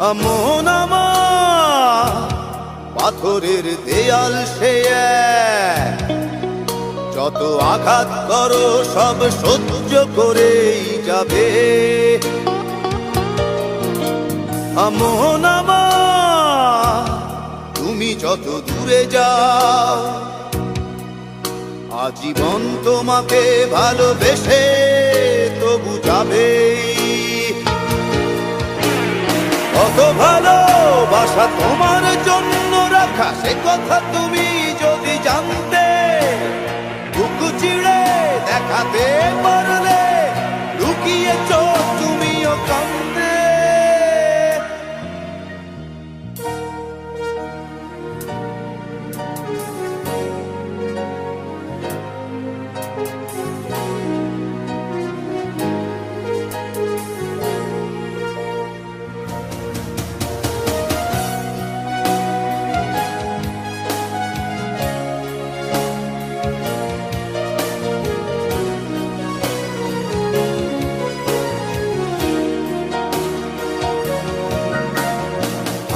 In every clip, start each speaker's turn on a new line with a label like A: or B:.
A: মন পাথরের দেয়াল সে যত আঘাত করো, সব সহ্য করেই যাবে। তুমি যত দূরে যাও, আজীবন তোমাকে ভালোবেসে তবু যাবেই ভালোবাসা তোমার জন্য রাখা সে কথা তুমি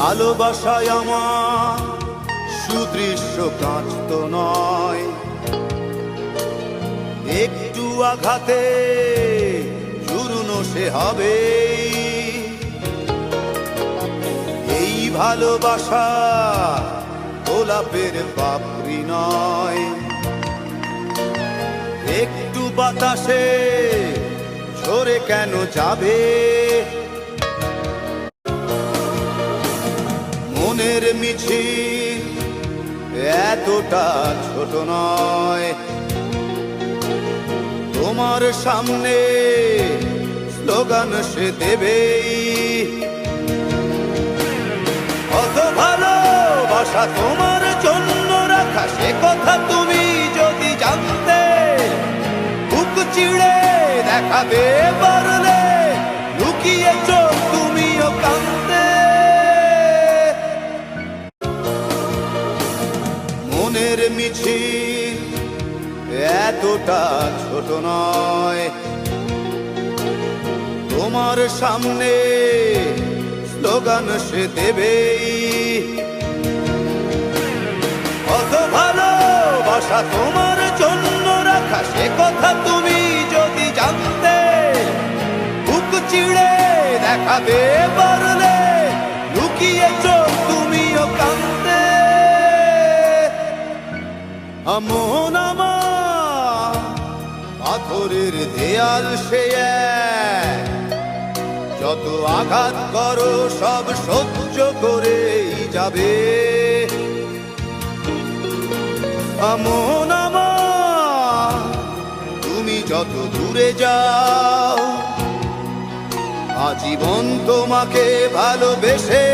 A: ভালোবাসায় আমার সুদৃশ্য কাঁচ তো নয়। একটু আঘাতে চূর্ণ সে হবে এই ভালোবাসা গোলাপের পাপড়ি নয়। একটু বাতাসে ঝরে কেন যাবে? মনের মিছিল এতটা ছোট নয়। তোমার সামনে স্লোগান সে দেবেই। কত ভালোবাসা তোমার জন্য রাখা, সে কথা তুমি যদি জানতে, বুক চিড়ে দেখাবে পারলে মনের মিছিল এতটা ছোট নয়। তোমার সামনে স্লোগান সে দেবেই। কত ভালোবাসা তোমার জন্য রাখা, সে কথা তুমি যদি জানতে, বুক চিড়ে দেখাবে পারলে আমন আমার, পাথরের দেয়াল সে যত আঘাত করো, সব সহ্য করেই যাবে। আমন তুমি যত দূরে যাও, আজীবন তোমাকে ভালোবেসে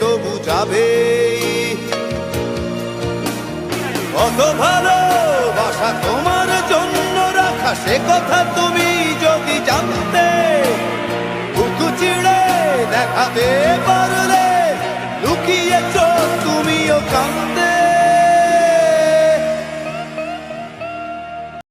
A: তবু যাবেই কত ভালোবাসা তোমার জন্য রাখা, সে কথা তুমি যদি জানতে, বুকু চিড়ে দেখাতে পারলে, লুকিয়ে চোখ তুমিও কান্দে